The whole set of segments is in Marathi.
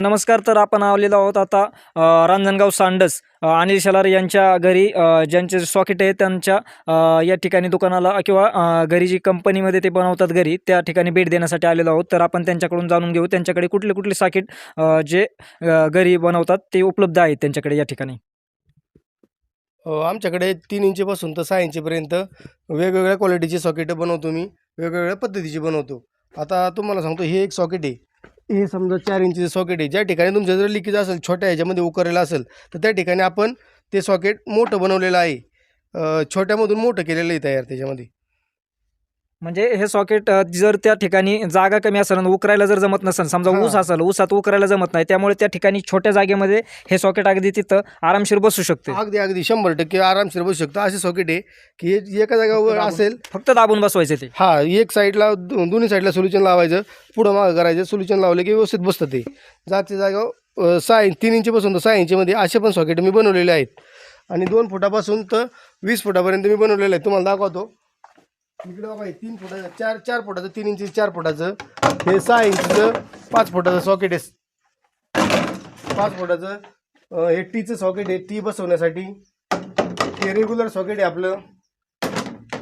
नमस्कार तर आपण आलेलो आहोत आता रांजणगाव सांडस अनिल शलार यांच्या घरी ज्यांचे सॉकेट आहे त्यांच्या या ठिकाणी दुकानाला किंवा घरी जी कंपनीमध्ये ते बनवतात घरी त्या ठिकाणी भेट देण्यासाठी आलेलो आहोत. तर आपण त्यांच्याकडून जाणून घेऊ त्यांच्याकडे कुठले कुठले सॉकेट जे घरी बनवतात ते उपलब्ध आहेत त्यांच्याकडे या ठिकाणी. आमच्याकडे तीन इंचीपासून तर सहा इंचीपर्यंत वेगवेगळ्या क्वालिटीची सॉकेटं बनवतो मी वेगवेगळ्या पद्धतीची बनवतो. आता तुम्हाला सांगतो हे एक सॉकेट आहे. हे समजा चार इंचीचं सॉकेट आहे. ज्या ठिकाणी तुमचं जर लिकेज असेल छोट्या ह्याच्यामध्ये उकरलेलं असेल तर त्या ठिकाणी आपण ते सॉकेट मोठं बनवलेलं आहे. छोट्यामधून मोठं केलेलं आहे तयार त्याच्यामध्ये. म्हणजे हे सॉकेट जर त्या ठिकाणी जागा कमी असेल आणि उकरायला जर जमत नसेल समजा. ऊस असेल ऊसात उकरायला जमत नाही त्यामुळे त्या ठिकाणी छोट्या जागेमध्ये हे सॉकेट अगदी तिथं आरामशीर बसू शकते. अगदी अगदी. शंभर टक्के आरामशीर बसू शकतो. असे सॉकेट आहे की हे एका जागावर. असेल फक्त दाबून बसवायचे ते. हा एक साईडला दोन्ही साईडला सोल्युशन लावायचं पुढं मागं करायचं सोल्युशन लावलं की व्यवस्थित बसतं ते. जागच्या जागा सहा इंच तीन इंचीपासून तर सहा इंचीमध्ये असे पण सॉकेट मी बनवलेले आहेत. आणि दोन फुटापासून तर वीस फुटापर्यंत मी बनवलेलं आहे तुम्हाला दाखवतो. इकडे बघा हे तीन फुटाचं चार चार फुटाचं तीन इंची चार फुटाचं हे सहा इंचीचं पाच फुटाचं सॉकेट आहे. पाच फुटाचं अं, हे टीचं सॉकेट आहे टी बसवण्यासाठी. हे रेग्युलर सॉकेट आहे आपलं.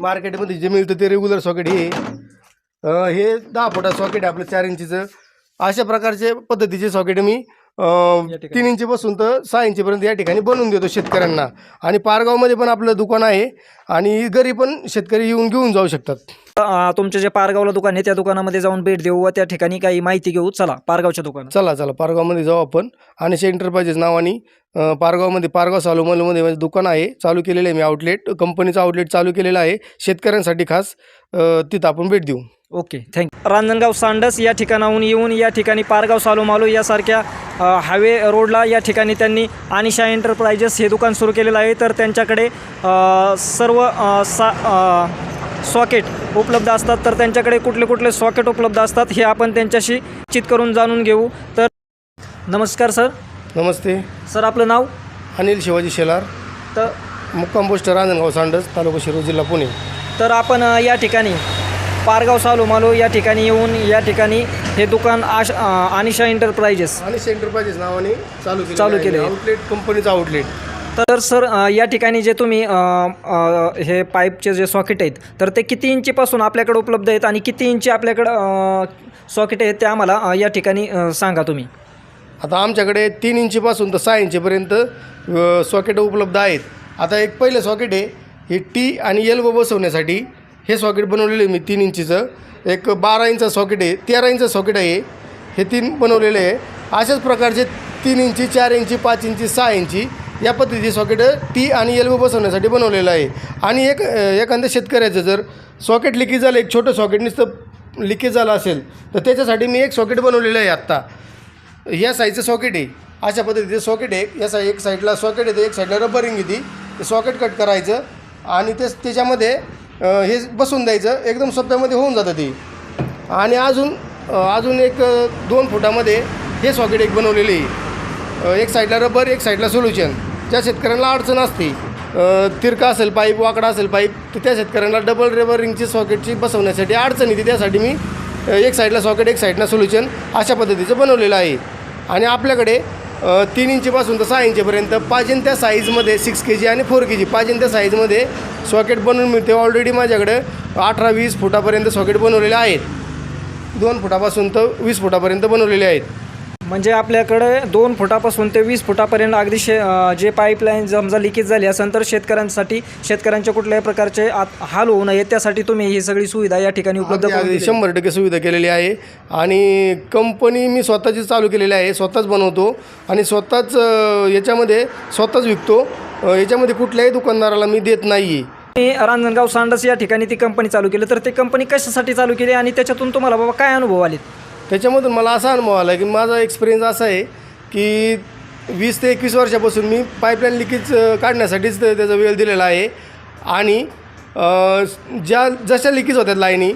मार्केटमध्ये जे मिळतं ते रेग्युलर सॉकेट हे अं, हे दहा फुटा सॉकेट आहे आपलं चार इंचीचं. अशा प्रकारचे पद्धतीचे सॉकेट मी. तीन इंचीपासून तर सहा इंचीपर्यंत या ठिकाणी बनवून देतो शेतकऱ्यांना. आणि पारगावमध्ये पण आपलं दुकान आहे आणि घरी पण शेतकरी येऊन घेऊन जाऊ शकतात. तुमचे जे पारगावला दुकान आहे त्या दुकानामध्ये जाऊन भेट देऊ व त्या ठिकाणी काही माहिती घेऊ. चला पारगावच्या दुकानात. चला चला पारगावमध्ये जाऊ आपण. आणि एंटरप्राइजेस नावाने पारगावमध्ये पारगाव सालोमलमध्ये माझं दुकान आहे चालू केलेलं आहे मी आउटलेट कंपनीचं आउटलेट चालू केलेलं आहे. शेतकऱ्यांसाठी खास तिथं आपण भेट देऊ. ओके थँक्यू रांजणगाव सांडस या ठिकाणाहून येऊन या ठिकाणी पारगाव सालोमालो यासारख्या हायवे रोडला या ठिकाणी त्यांनी अनिशा एंटरप्राइजेस हे दुकान सुरू केलेलं आहे. तर त्यांच्याकडे सर्व सा सॉकेट उपलब्ध असतात. तर त्यांच्याकडे कुठले कुठले सॉकेट उपलब्ध असतात हे आपण त्यांच्याशी चित करून जाणून घेऊ. तर नमस्कार सर. नमस्ते. सर आपलं नाव? अनिल शिवाजी शेलार. तर मुक्काम पोस्ट रांजणगाव सांडस तालुका शिरूर जिल्हा पुणे. तर आपण या ठिकाणी पारगाव सालोमालो या ठिकाणी येऊन या ठिकाणी हे दुकान आश अ, अनिशा एंटरप्राइजेस आणि एंटरप्राइजेस नावाने चालू केलं चालू केलं. आहे. आउटलेट कंपनीचं आउटलेट तर सर अ, या ठिकाणी जे तुम्ही अ, अ, हे पाईपचे जे सॉकेट आहेत तर ते किती इंचीपासून आपल्याकडे उपलब्ध आहेत आणि किती इंची आपल्याकडं सॉकेट आहेत ते आम्हाला अ, या ठिकाणी अ, सांगा तुम्ही. आता आमच्याकडे तीन इंचीपासून तर सहा इंचीपर्यंत सॉकेट उपलब्ध आहेत. आता एक पहिलं सॉकेट आहे हे टी आणि एल्बो बसवण्यासाठी हे सॉकेट बनवलेलं आहे मी तीन इंचीचं. एक बारा इंच सॉकेट आहे तेरा इंचा सॉकेट आहे हे. तीन बनवलेले आहे. अशाच प्रकारचे तीन इंची चार इंची पाच इंची सहा इंची या पद्धतीचे सॉकेट टी आणि एल्बो बसवण्यासाठी बनवलेलं आहे. आणि एक एखाद्या शेतकऱ्याचं जर सॉकेट लिकेज झालं एक छोटं सॉकेट नुसतं लिकेज झालं असेल तर त्याच्यासाठी मी एक सॉकेट बनवलेलं आहे आत्ता. या साईजचं सॉकेट आहे. अशा पद्धतीचं सॉकेट आहे. या साई एक साईडला सॉकेट येते एक साईडला रबरिंग येते ते सॉकेट कट करायचं आणि ते त्याच्यामध्ये हे बसून द्यायचं. एकदम सोप्यामध्ये होऊन जातं ते. आणि अजून अजून एक दोन फुटामध्ये हे सॉकेट एक बनवलेले आहे. एक साईडला रबर एक साईडला सोल्युशन. ज्या शेतकऱ्यांना अडचण असते तिरका असेल पाईप वाकडा असेल पाईप तर त्या शेतकऱ्यांना डबल रेबर रिंगची सॉकेटची बसवण्यासाठी अडचण येते. त्यासाठी मी एक साईडला सॉकेट एक साईडला सोल्युशन अशा पद्धतीचं बनवलेलं आहे. आणि आपल्याकडे तीन इंचीपासून तर सहा इंचीपर्यंत. पाहिजे त्या साईजमध्ये सिक्स के जी आणि फोर के जी पाहिजे त्या साईजमध्ये सॉकेट बनवून मिळते. ऑलरेडी माझ्याकडे अठरा वीस फुटापर्यंत सॉकेट बनवलेले आहेत. दोन फुटापासून तर वीस फुटापर्यंत बनवलेले आहेत. म्हणजे आपल्याकडे दोन फुटापासून ते वीस फुटापर्यंत अगदी शे जे पाईपलाईन समजा लिकेज झाली असेल तर शेतकऱ्यांसाठी शेतकऱ्यांच्या कुठल्याही प्रकारचे आत हाल होऊ नये. त्यासाठी तुम्ही ही सगळी सुविधा या ठिकाणी उपलब्ध करून. शंभर टक्के सुविधा केलेली आहे. आणि कंपनी मी स्वतःची चालू केलेली आहे. स्वतःच बनवतो. आणि स्वतःच याच्यामध्ये स्वतःच विकतो. याच्यामध्ये कुठल्याही दुकानदाराला मी देत नाही आहे मी रांजणगाव सांडस या ठिकाणी ती कंपनी चालू केली. तर ती कंपनी कशासाठी चालू केली आणि त्याच्यातून तुम्हाला बाबा काय अनुभव आले त्याच्यामधून मला असा अनुभव आला की माझा एक्सपिरियन्स असा आहे की वीस ते एकवीस वर्षापासून मी पाईपलाईन लिकेज काढण्यासाठीच त्याचा वेळ दिलेला आहे. आणि ज्या जशा लिकेज होत्यात लाईनी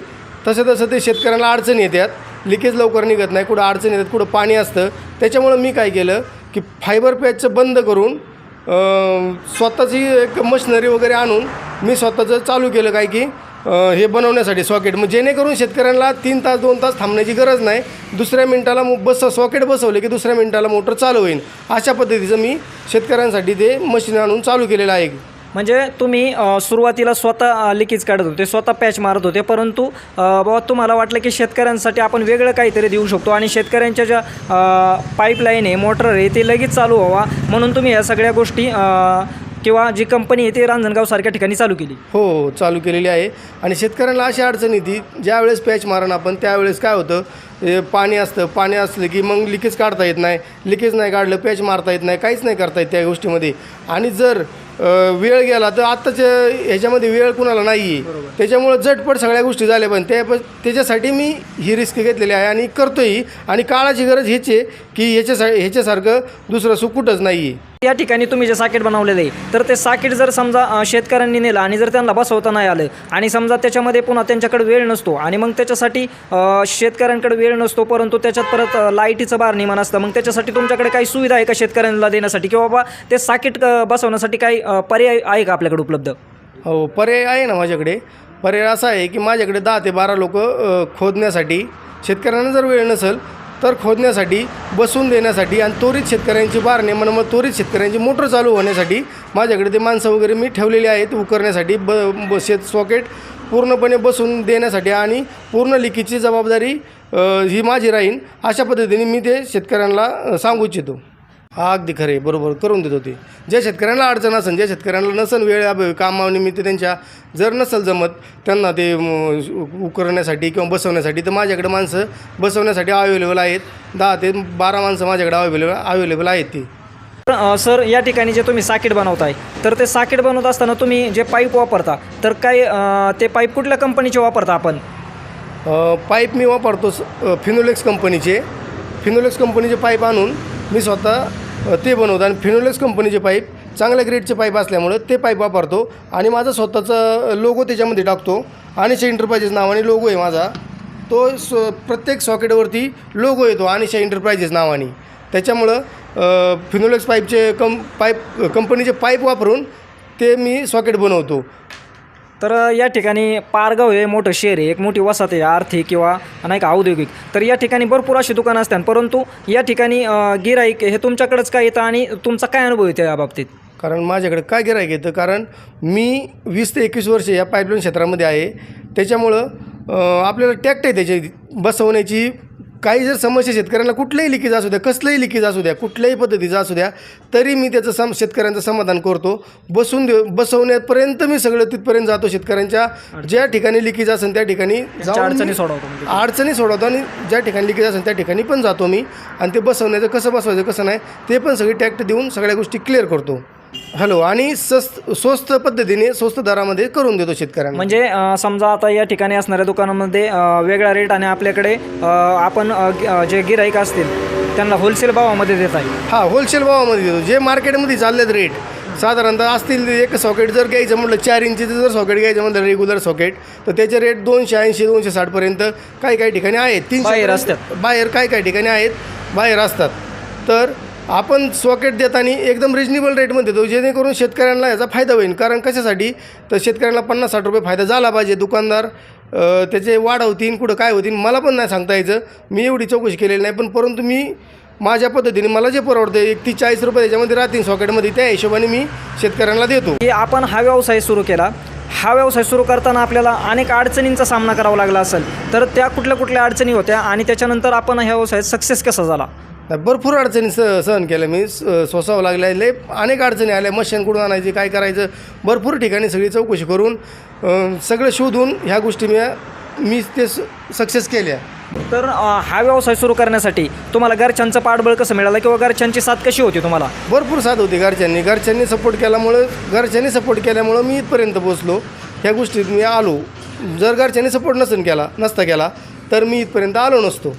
तसं तसं ते शेतकऱ्यांना अडचण येतात लिकेज लवकर निघत नाही कुठं अडचण येतात कुठं पाणी असतं. त्याच्यामुळं मी काय केलं की फायबर पॅचचं बंद करून स्वतःची एक मशिनरी वगैरे आणून मी स्वतःचं चालू केलं काय की हे बनवण्यासाठी सॉकेट. मग जेणेकरून शेतकऱ्यांना तीन तास दोन तास थांबण्याची गरज नाही. दुसऱ्या मिनटाला मो- बस सॉकेट बसवले की दुसऱ्या मिनटाला मोटर चालू होईल. अशा पद्धतीचं मी शेतकऱ्यांसाठी ते मशीन आणून चालू केलेलं आहे. म्हणजे तुम्ही सुरुवातीला स्वतः लिकेज काढत होते स्वतः पॅच मारत होते परंतु बाबा तुम्हाला वाटलं की शेतकऱ्यांसाठी आपण वेगळं काहीतरी देऊ शकतो आणि शेतकऱ्यांच्या ज्या पाईपलाईन आहे मोटर आहे ते लगेच चालू व्हावा. म्हणून तुम्ही या सगळ्या गोष्टी किंवा जी कंपनी आहे ती रांजणगाव सारख्या ठिकाणी चालू केली. हो हो चालू केलेली आहे. आणि शेतकऱ्यांना अशी अडचण येते ज्यावेळेस पॅच मारण आपण त्यावेळेस काय होतं पाणी असतं पाणी असलं की मग लिकेज काढता येत नाही. लिकेज नाही काढलं पॅच मारता येत नाही काहीच नाही करता येत त्या गोष्टीमध्ये. आणि जर अ, वेळ गेला तर आत्ताच्या ह्याच्यामध्ये वेळ कुणाला नाही आहे त्याच्यामुळं झटपट सगळ्या गोष्टी झाल्या पण त्या त्याच्यासाठी मी ही रिस्क घेतलेली आहे आणि करतोही आणि काळाची गरज हीच आहे की ह्याच्यासा ह्याच्यासारखं दुसरं सुख कुठंच नाही आहे या ठिकाणी तुम्ही जे साकेट बनवलेलं आहे तर ते साकेट जर समजा शेतकऱ्यांनी नेलं आणि जर त्यांना बसवता नाही आलं आणि समजा त्याच्यामध्ये पुन्हा त्यांच्याकडे वेळ नसतो आणि मग त्याच्यासाठी शेतकऱ्यांकडे वेळ नसतो परंतु त्याच्यात परत लाईटीचं बार निमान असतं मग त्याच्यासाठी तुमच्याकडे काही सुविधा आहे का शेतकऱ्यांना देण्यासाठी? किंवा बाबा ते साकेट बसवण्यासाठी काही पर्याय आहे का आपल्याकडे उपलब्ध? हो पर्याय आहे ना माझ्याकडे. पर्याय असा आहे की माझ्याकडे दहा ते बारा लोक खोदण्यासाठी शेतकऱ्यांना जर वेळ नसेल तर खोदण्यासाठी बसून देण्यासाठी आणि त्वरित शेतकऱ्यांची बारणे म्हणून मग त्वरित शेतकऱ्यांची मोटर चालू होण्यासाठी माझ्याकडे ते माणसं वगैरे मी ठेवलेली आहेत. उकरण्यासाठी ब ब शेत सॉकेट पूर्णपणे बसून देण्यासाठी आणि पूर्ण लिकीची जबाबदारी ही माझी राहीन. अशा पद्धतीने मी ते शेतकऱ्यांना सांगू इच्छितो. हा अगदी खरे बरोबर करून देत होते. ज्या शेतकऱ्यांना अडचण असेल ज्या शेतकऱ्यांना नसेल वेळ अभावी कामानिमित्त त्यांच्या जर नसेल जमत त्यांना ते उकरण्यासाठी किंवा बसवण्यासाठी तर माझ्याकडे माणसं बसवण्यासाठी अवेलेबल आहेत. दहा ते बारा माणसं माझ्याकडे अवेलेबल अवेलेबल आहेत ती. सर या ठिकाणी जे तुम्ही साकेट बनवताय तर ते साकेट बनवत असताना तुम्ही जे पाईप वापरता तर काय ते पाईप कुठल्या कंपनीचे वापरता आपण? पाईप मी वापरतो फिनोलेक्स कंपनीचे. फिनोलेक्स कंपनीचे पाईप आणून मी स्वतः ते बनवतो. आणि फिनोलेक्स कंपनीचे पाईप चांगल्या ग्रेडचे पाईप असल्यामुळं ते पाईप वापरतो. आणि माझा स्वतःचा लोगो त्याच्यामध्ये टाकतो. अनिशा इंटरप्राइजेस नावाने लोगो आहे माझा. तो स प्रत्येक सॉकेटवरती लोगो येतो अनिशा इंटरप्राइजेस नावाने. त्याच्यामुळं फिनोलेक्स पाईपचे कं पाईप कंपनीचे पाईप वापरून ते मी सॉकेट बनवतो. तर या ठिकाणी पारगाव हे मोठं शहर आहे. एक मोठी वसाहत आहे आर्थिक किंवा नाही का औद्योगिक. तर या ठिकाणी भरपूर अशी दुकानं असतात. परंतु या ठिकाणी गिराईक हे तुमच्याकडंच काय येतं आणि तुमचा काय अनुभव येतो या बाबतीत? कारण माझ्याकडे काय गिरायक येतं? कारण मी वीस ते एकवीस वर्ष या पाईपलाईन क्षेत्रामध्ये आहे. त्याच्यामुळं आपल्याला टॅक्ट आहे त्याची. बसवण्याची काही जर समस्या शेतकऱ्यांना कुठलंही लिकेज असू द्या कसलंही लिकेज असू द्या कुठल्याही पद्धतीचं असू द्या तरी मी त्याचं सम शेतकऱ्यांचं समाधान करतो. बसून दे बसवण्यापर्यंत मी सगळं तिथपर्यंत जातो शेतकऱ्यांच्या. ज्या ठिकाणी लिकेज असेल त्या ठिकाणी अडचणी सोडवतो म्हणजे. अडचणी सोडवतो आणि ज्या ठिकाणी लिकेज असेल त्या ठिकाणी पण जातो मी. आणि ते बसवण्याचं कसं बसवायचं कसं नाही ते पण सगळी टॅक्ट देऊन सगळ्या गोष्टी क्लिअर करतो. हॅलो आणि स्वस्त स्वस्त पद्धतीने स्वस्त दरामध्ये करून देतो शेतकऱ्यांना. म्हणजे अ, समजा आता या ठिकाणी असणाऱ्या दुकानामध्ये अ, वेगळा रेट आणि आपल्याकडे अ, आपण अ, गि- अ, जे गिराईक असतील त्यांना होलसेल भावामध्ये देत आहे. हां होलसेल भावामध्ये देतो. जे मार्केटमध्ये चाललेत रेट साधारणतः असतील एक सॉकेट जर घ्यायचं म्हटलं चार इंचीचं जर सॉकेट घ्यायचं म्हटलं रेग्युलर सॉकेट तर त्याचे रेट दोनशे ऐंशी दोनशे साठपर्यंत काही काही ठिकाणी आहेत. तीनशे बाहेर पर्यंत- असतात. बाहेर काही काही ठिकाणी आहेत बाहेर असतात. तर आपण सॉकेट देताना एकदम रिजनेबल रेटमध्ये देतो जेणेकरून शेतकऱ्यांना याचा फायदा होईल. कारण कशासाठी? तर शेतकऱ्यांना पन्नास साठ रुपये फायदा झाला पाहिजे. दुकानदार त्याचे वाढ होतीन कुठं काय होतील मला पण नाही सांगता यायचं. मी एवढी चौकशी केलेली नाही पण परंतु मी माझ्या पद्धतीने मला जे परवडतं एक ती चाळीस रुपये त्याच्यामध्ये राहतील सॉकेटमध्ये त्या हिशोबाने मी शेतकऱ्यांना देतो. की आपण हा व्यवसाय सुरू केला. हा व्यवसाय सुरू करताना आपल्याला अनेक अडचणींचा सामना करावा लागला असेल तर त्या कुठल्या कुठल्या अडचणी होत्या आणि त्याच्यानंतर आपण ह्या व्यवसायात सक्सेस कसा झाला? नाही, भरपूर अडचणी स सहन केल्या. मी स सोसावं लागल्या लय अनेक अडचणी आल्या. मशीन कुठून आणायची काय करायचं? भरपूर ठिकाणी सगळी चौकशी करून सगळं शोधून ह्या गोष्टी मी मी ते सक्सेस केल्या. तर हा व्यवसाय सुरू करण्यासाठी तुम्हाला घरच्यांचं पाठबळ कसं मिळालं किंवा घरच्यांची साथ कशी होती तुम्हाला? भरपूर साथ होती घरच्यांनी. घरच्यांनी सपोर्ट केल्यामुळं घरच्यांनी सपोर्ट केल्यामुळं मी इथपर्यंत पोचलो ह्या गोष्टीत मी आलो. जर घरच्यांनी सपोर्ट नसेल केला नसता केला तर मी इथपर्यंत आलो नसतो.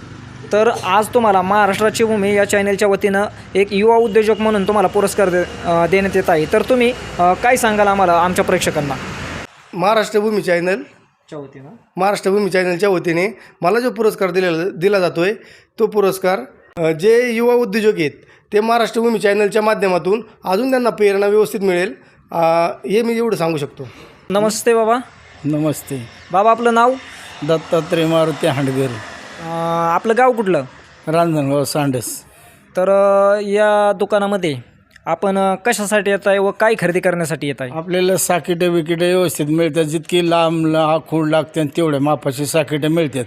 तर आज तुम्हाला महाराष्ट्राची भूमी या चॅनेलच्या वतीनं एक युवा उद्योजक म्हणून तुम्हाला पुरस्कार दे देण्यात येत आहे. तर तुम्ही काय सांगाल आम्हाला आमच्या प्रेक्षकांना? महाराष्ट्रभूमी चॅनल च्या वतीनं. महाराष्ट्रभूमी चॅनलच्या वतीने मला जो पुरस्कार दिलेला दिला जातो आहे तो पुरस्कार जे युवा उद्योजक आहेत ते महाराष्ट्रभूमी चॅनलच्या माध्यमातून अजून त्यांना प्रेरणा व्यवस्थित मिळेल. हे मी एवढं सांगू शकतो. नमस्ते बाबा. नमस्ते. बाबा आपलं नाव? दत्तात्रय मारुती हांडगर. आपलं गाव कुठलं? रांजणगाव सांडस. तर या दुकानामध्ये आपण कशासाठी येत आहे व काय खरेदी करण्यासाठी येत आहे आपल्याला साकिटं बिकिटं व्यवस्थित मिळतात. जितकी लांब ला- आखूड लागते तेवढ्या मापाची साकिटं मिळतात.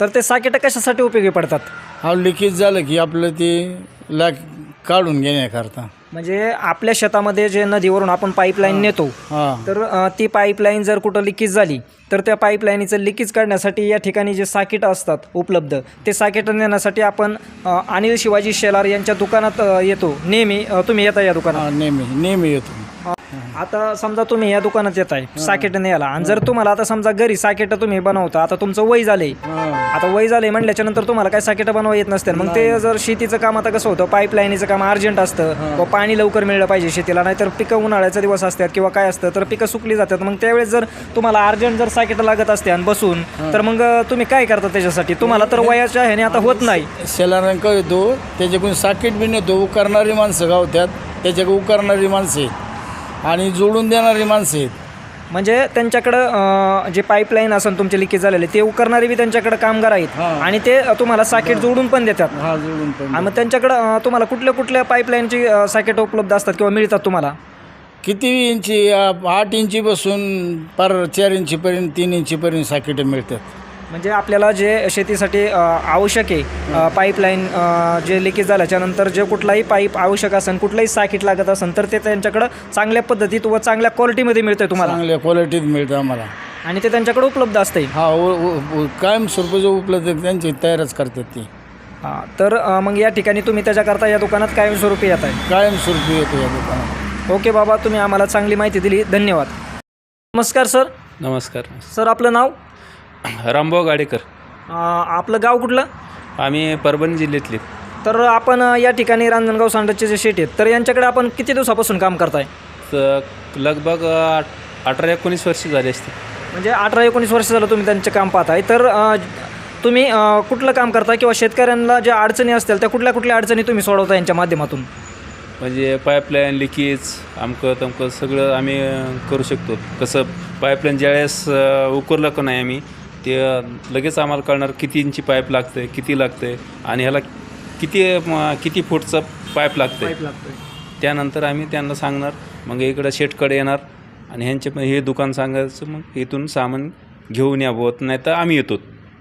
तर ते साकेटं कशासाठी उपयोगी पडतात? हा लिकेज झालं की आपलं ते लाग काढून घेण्याकरता. म्हणजे आपल्या शेतामध्ये जे नदीवरून आपण पाईपलाईन नेतो तर अ, ती पाईपलाईन जर कुठं लिकेज झाली तर त्या पाईपलाईनीचं लिकेज काढण्यासाठी या ठिकाणी जे साकीट असतात उपलब्ध ते साकीट नेण्यासाठी आपण अ, अनिल शिवाजी शेलार यांच्या दुकानात अ, येतो. नेहमी अ, तुम्ही येता या दुकानात? हां नेहमी नेहमी येतो. आता समजा तुम्ही या दुकानात येत आहे साकेट न्यायला आणि जर तुम्हाला आता समजा घरी साकेट तुम्ही बनवता आता तुमचं वय झालंय. हां. आता वय झालंय म्हणल्याच्या नंतर तुम्हाला काय साकेट बनवा येत नसतील. मग ते जर शेतीचं काम आता कसं होतं पाईपलाईनीचं काम अर्जंट असतं व पाणी लवकर मिळलं पाहिजे शेतीला नाहीतर पिकं उन्हाळ्याचा दिवस असतात किंवा काय असतं तर पिकं सुकली जातात. मग त्यावेळेस जर तुम्हाला अर्जंट जर साकेट लागत असते आणि बसून तर मग तुम्ही काय करता त्याच्यासाठी? तुम्हाला तर वयाच्या ह्याने आता होत नाही. शेलारंक येतो त्याच्याकडून साकीट बी नेतो उकारणारी माणसं गावत्यात त्याच्याकडे उकारणारी माणसं आणि जोडून देणारी माणसं आहेत. म्हणजे त्यांच्याकडं अं, जे पाईपलाईन असेल तुमचे लिकेज झालेले ते उकरणारे बी त्यांच्याकडे कामगार आहेत. हां. आणि ते अं, तुम्हाला साकेट जोडून पण देतात. हा जोडून पण आणि मग त्यांच्याकडं अं, तुम्हाला कुठल्या कुठल्या पाईपलाईनची साकेट उपलब्ध असतात किंवा मिळतात तुम्हाला? किती इंची आ, आठ इंचीपासून पार चार इंचीपर्यंत तीन इंचीपर्यंत साकिटं मिळतात. म्हणजे आपल्याला जे शेतीसाठी आवश्यक आहे पाईपलाईन जे लिकेज झाल्याच्यानंतर जे कुठलाही पाईप आवश्यक असेल कुठलाही साकीट लागत असेल तर ते त्यांच्याकडं चांगल्या पद्धतीत व चांगल्या क्वालिटीमध्ये मिळतंय तुम्हाला. चांगल्या क्वालिटीत मिळतं आम्हाला. आणि ते त्यांच्याकडे उपलब्ध असते हा कायमस्वरूपी जो उपलब्ध आहे, त्यांची तयारच करतात ती. हा, तर मग या ठिकाणी तुम्ही त्याच्याकरता या दुकानात कायमस्वरूपी येत आहे कायमस्वरूपी येतो या दुकानात. ओके बाबा तुम्ही आम्हाला चांगली माहिती दिली. धन्यवाद. नमस्कार सर. नमस्कार. सर आपलं नाव? रामभाऊ गाडेकर. आपलं गाव कुठलं? आम्ही परभणी जिल्ह्यातले. तर आपण या ठिकाणी रांजणगाव सांडचे जे शेट आहेत तर यांच्याकडे आपण किती दिवसापासून काम करताय? तर लगभग आठ अठरा एकोणीस वर्ष झाली असते म्हणजे अठरा एकोणीस वर्ष झालं तुम्ही त्यांचे काम पाहताय. तर तुम्ही कुठलं काम करता किंवा शेतकऱ्यांना ज्या अडचणी असतील त्या कुठल्या कुठल्या अडचणी तुम्ही सोडवता यांच्या माध्यमातून? म्हणजे पाईपलाईन लिकेज आमकं तमकं सगळं आम्ही करू शकतो. कसं पाईपलाईन ज्यावेळेस उकरलं का नाही आम्ही ते लगेच आम्हाला कळणार किती इंची पाईप लागते किती लागते आणि ह्याला किती म, किती फूटचं पाईप लागते त्यानंतर आम्ही त्यांना सांगणार मग इकडं शेटकडे येणार आणि ह्यांचे पण हे दुकान सांगायचं मग इथून सामान घेऊन यावं नाही तर आम्ही येतो.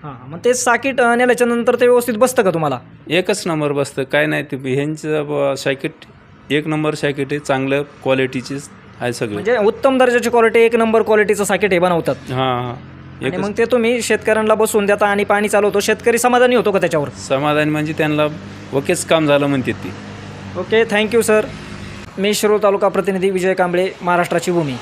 हां मग ते साकीट अ, नेल्याच्या नंतर ते व्यवस्थित बसतं का तुम्हाला? एकच नंबर बसतं काय नाही ते ह्यांचं ब- शॅकेट एक नंबर शॅकेट आहे चांगलं क्वालिटीचीच आहे सगळं. म्हणजे उत्तम दर्जाची क्वालिटी एक नंबर क्वालिटीचं साकीट हे बनवतात. हां हां. आणि मग ते तुम्ही शेतकऱ्यांना बसवून देता आणि पाणी चालवतो. शेतकरी समाधानी होतो का त्याच्यावर? समाधान म्हणजे त्यांना ओकेच काम झालं म्हणते ती. Okay thank you sir. मी शिरूर तालुका प्रतिनिधी विजय कांबळे महाराष्ट्राची भूमी.